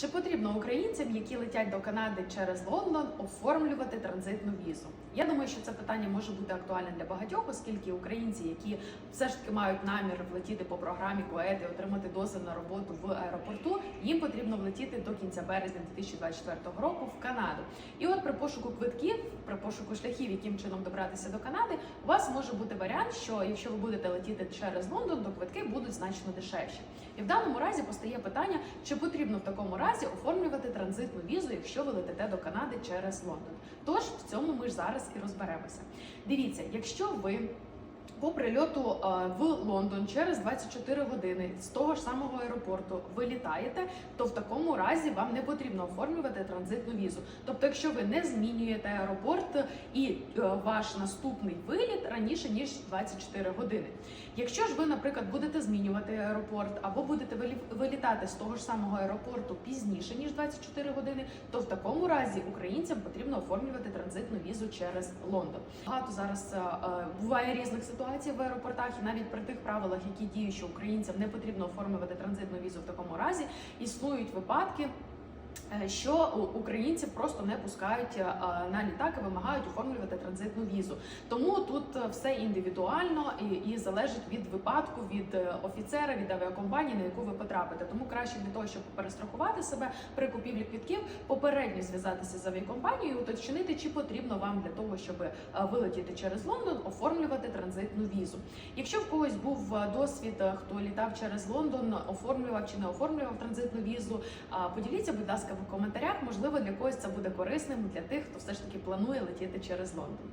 Чи потрібно українцям, які летять до Канади через Лондон, оформлювати транзитну візу? Я думаю, що це питання може бути актуальне для багатьох, оскільки українці, які все ж таки мають намір влетіти по програмі КОЕД і отримати дозвіл на роботу в аеропорту, їм потрібно влетіти до кінця березня 2024 року в Канаду. І от при пошуку квитків, при пошуку шляхів, яким чином добратися до Канади, у вас може бути варіант, що якщо ви будете летіти через Лондон, то квитки будуть значно дешевші. І в даному разі постає питання, чи потрібно в такому разі оформлювати транзитну візу, якщо ви летите до Канади через Лондон. Тож в цьому ми ж зараз і розберемося. Дивіться, якщо ви по прильоту е, в Лондон через 24 години з того ж самого аеропорту ви літаєте, то в такому разі вам не потрібно оформлювати транзитну візу. Тобто, якщо ви не змінюєте аеропорт і е, ваш наступний виліт раніше ніж 24 години. Якщо ж ви, наприклад, будете змінювати аеропорт або будете вилітати з того ж самого аеропорту пізніше ніж 24 години, то в такому разі українцям потрібно оформлювати транзитну візу через Лондон. Багато зараз е, буває різних ситуацій в аеропортах, і навіть при тих правилах, які діють, що українцям не потрібно оформлювати транзитну візу в такому разі, існують випадки. Е, Що у- українців просто не пускають е, на літак і вимагають оформлювати транзитну візу. Тому тут е, все індивідуально і, і залежить від випадку, від е, офіцера, від авіакомпанії, на яку ви потрапите. Тому краще для того, щоб перестрахувати себе при купівлі квітків, попередньо зв'язатися з авіакомпанією, уточнити, чи потрібно вам для того, щоб е, вилетіти через Лондон, оформлювати транзитну візу. Якщо в когось був е, досвід, е, хто літав через Лондон, оформлював чи не оформлював транзитну візу, поділіться, будь ласка, в коментарях. Можливо, для когось це буде корисним для тих, хто все ж таки планує летіти через Лондон.